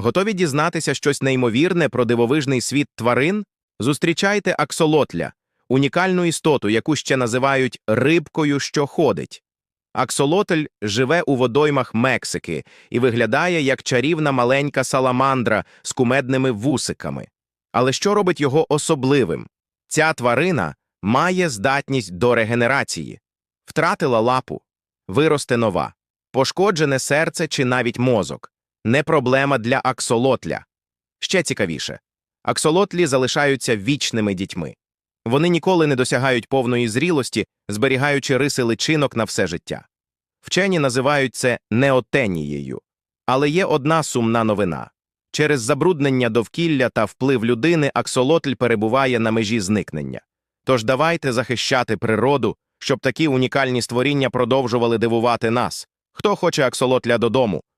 Готові дізнатися щось неймовірне про дивовижний світ тварин? Зустрічайте аксолотля, унікальну істоту, яку ще називають рибкою, що ходить. Аксолотль живе у водоймах Мексики і виглядає як чарівна маленька саламандра з кумедними вусиками. Але що робить його особливим? Ця тварина має здатність до регенерації. Втратила лапу, виросте нова, пошкоджене серце чи навіть мозок. Не проблема для аксолотля. Ще цікавіше. Аксолотлі залишаються вічними дітьми. Вони ніколи не досягають повної зрілості, зберігаючи риси личинок на все життя. Вчені називають це неотенією. Але є одна сумна новина. Через забруднення довкілля та вплив людини аксолотль перебуває на межі зникнення. Тож давайте захищати природу, щоб такі унікальні створіння продовжували дивувати нас. Хто хоче аксолотля додому,